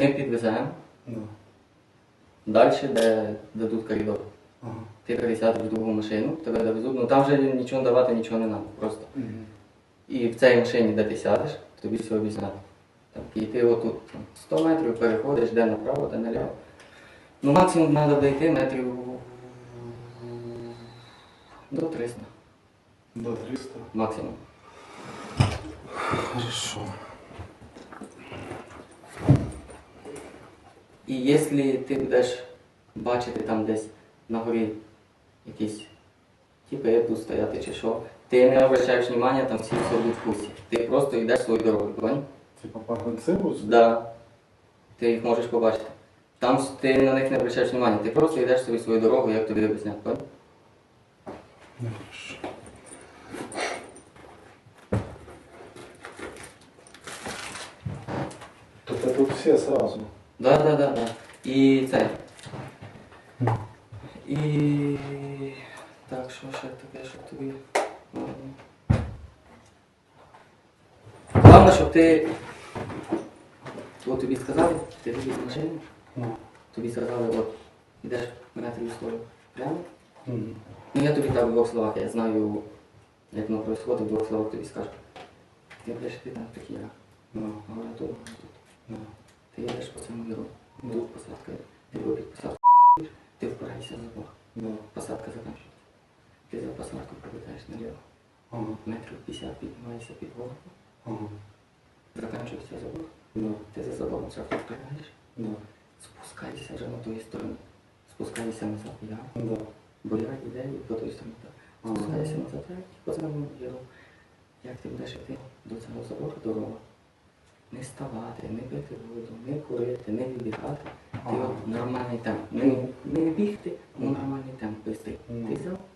Ми підвеземо Ну. далі, де дадуть коридор. Ага. Ти пересядеш в другу машину, тебе довезуть. Ну там вже нічого давати, нічого не треба. Просто. Мгм. І в цій машині, де ти сядеш, тобі все об'яснять. І ти отут 100 метрів переходиш, де направо, де наліво. Ну максимум треба дійти метрів до 300. До 300. Максимум. Хорошо. І якщо ти будеш бачити там десь на горі якісь типу як тут стояти чи що, ти не обращаєш внимання, там всі все будуть в курсі. Ти просто йдеш свою дорогу, понял? Типа по принципу? Да. Ти їх можеш побачити. Там ти на них не обращаєш внимання, ти просто йдеш собі свою дорогу, як тобі об'яснять, понял? Ну, хорошо. Тут все сразу. Да, да, да, да. І це. І. Так, що ще таке, щоб тобі. Головне, щоб ти. От тобі сказали, ти вийдеш з машини, Ну. тобі сказали, от, йдеш метрів історію прямо. Мгм. Ну я тобі так в двох словах, я знаю, як воно відбувається, в двох словах тобі скажу. Ти будеш йти на такі, Ну. говорю, тут, тут. Ти їдеш по цьому віру, тут посадка, ти робиш посадку, ти впираєшся в забор, Ну. посадка закінчується. Ти за посадку повертаєш наліво, Ага. метрів 50 піднімаєшся під гору, Ага. закінчується забор, Ну. ти за забором шахту впираєш, Ну. спускаєшся вже на тої стороні, спускаєшся назад, я, Да. бо я іде і по той стороні. так. Спускаєшся назад, я, по цьому віру. Як ти будеш йти до цього забору дорога? Не ставати, не пити воду, не курити, не відбігати. Ти от нормальний темп. Не, не бігти, ну нормальний темп. Ну. Ти взяв, от йде.